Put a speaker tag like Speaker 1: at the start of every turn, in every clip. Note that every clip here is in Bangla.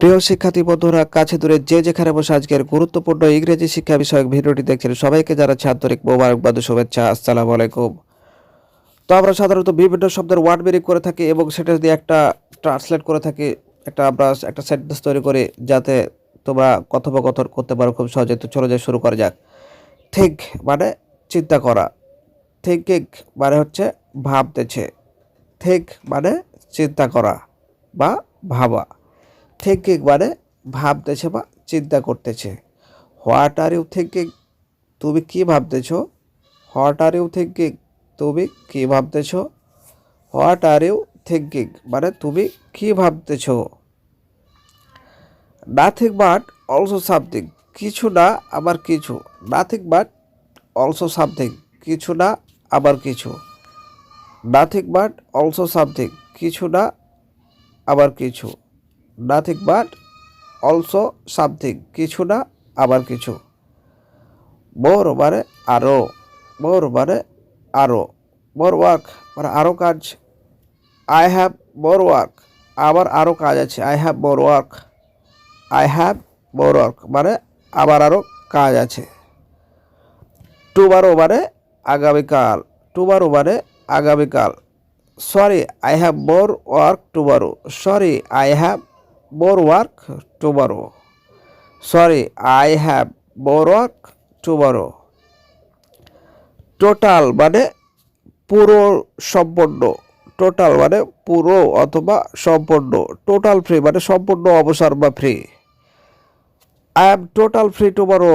Speaker 1: প্রিয় শিক্ষার্থী বন্ধুরা, কাছে দূরে যে যেখানে বসে আজকের গুরুত্বপূর্ণ ইংরেজি শিক্ষা বিষয়ক ভিডিওটি দেখছেন, সবাইকে যারা আন্তরিক মোবারকবাদ শুভেচ্ছা। আসসালামু আলাইকুম। তো আমরা সাধারণত বিভিন্ন শব্দের ওয়ার্ড বেরিক করে থাকি এবং সেটা দিয়ে একটা ট্রান্সলেট করে থাকি, একটা আমরা একটা সেন্টেন্স তৈরি করে যাতে তোমরা কথোপকথন করতে পারো খুব সহজে। তো চলে যায় শুরু করা যাক। ঠিক মানে চিন্তা করা। থিঙ্কিং মানে হচ্ছে ভাবতেছে। ঠিক মানে চিন্তা করা বা ভাবা। থিঙ্কিং মানে ভাবতেছে বা চিন্তা করতেছে। হোয়াট আর ইউ থিঙ্কিং তুমি কি ভাবতেছ? হোয়াট আর ইউ থিঙ্কিং তুমি কি ভাবতেছ? হোয়াট আর ইউ থিঙ্কিং মানে তুমি কি ভাবতেছ? নাথিং বাট অলসো সামথিং কিছু না, আবার কিছু। নাথিং বাট অলসো সামথিং কিছু না, আবার কিছু। নাথিং বাট অলসো সামথিং কিছু না, আবার কিছু। নাথিং বাট অলসো সামথিং কিছু না, আবার কিছু। মোর মানে আরও মোর মানে আরও মোর ওয়ার্ক মানে আরও কাজ। আই হ্যাভ মোর ওয়ার্ক আমার আরও কাজ আছে। I have more work I have more work মানে আবার আরও কাজ আছে। টুবারো মানে আগামীকাল টুবারো মানে আগামীকাল। Sorry I have more work tomorrow. Sorry I have more work tomorrow sorry I have more work tomorrow total মানে পুরো সম্পূর্ণ টোটাল মানে পুরো অথবা সম্পূর্ণ টোটাল ফ্রি মানে সম্পূর্ণ অবসর বা free I am total free tomorrow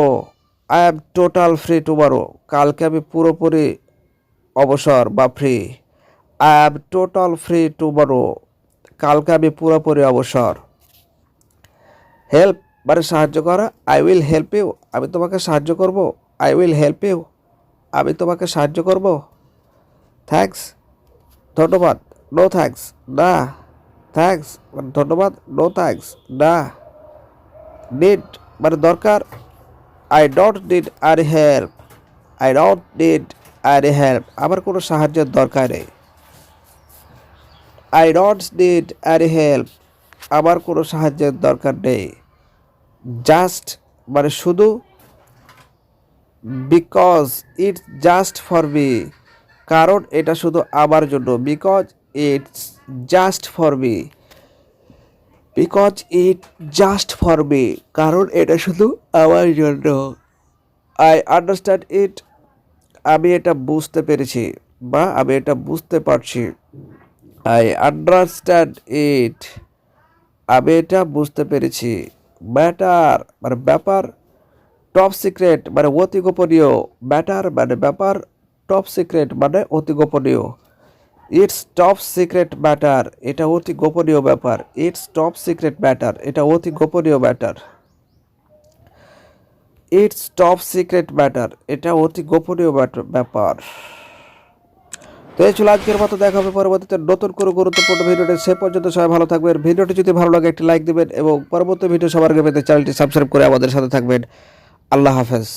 Speaker 1: I am total free tomorrow কালকে আমি পুরোপুরি অবসর বা free I am total free tomorrow কালকে আমি পুরোপুরি অবসর। হেল্প মানে সাহায্য করা আই উইল হেল্প ইউ আমি তোমাকে সাহায্য করব আই উইল হেল্প ইউ আমি তোমাকে সাহায্য করব। থ্যাঙ্কস ধন্যবাদ নো থ্যাঙ্কস না থ্যাঙ্কস মানে ধন্যবাদ নো থ্যাঙ্কস না নিড মানে দরকার আই ডোন্ট নিড আর হেল্প আই ডোন্ট নিড আর হেল্প আমার কোনো সাহায্যের দরকার নেই। আই ডোন্ট নিড আর হেল্প আমার কোনো সাহায্যের দরকার নেই। জাস্ট মানে শুধু because it's just for me কারণ এটা শুধু আমার জন্য because it's just for me because it just for me কারণ এটা শুধু আমার জন্য আই আন্ডারস্ট্যান্ড ইট আমি এটা বুঝতে পেরেছি, বা আমি এটা বুঝতে পারছি আই আন্ডারস্ট্যান্ড ইট আমি এটা বুঝতে পেরেছি। ম্যাটার মানে ব্যাপার টপ সিক্রেট মানে অতি গোপনীয়। ম্যাটার মানে ব্যাপার টপ সিক্রেট মানে অতি গোপনীয়। ইটস টপ সিক্রেট ম্যাটার এটা অতি গোপনীয় ব্যাপার। ইটস টপ সিক্রেট ম্যাটার এটা অতি গোপনীয় matter it's top secret matter এটা অতি গোপনীয় ব্যাপার। তো এই ছিল আজকের মতো দেখা হবে পরবর্তীতে নতুন করে গুরুত্বপূর্ণ ভিডিওটি সে পর্যন্ত সবাই ভালো থাকবেন। ভিডিওটি যদি ভালো লাগে, একটি লাইক দেবেন এবং পরবর্তী ভিডিও সবার আগে পেতে চ্যানেলটি সাবস্ক্রাইব করে আমাদের সাথে থাকবেন। আল্লাহ হাফেজ।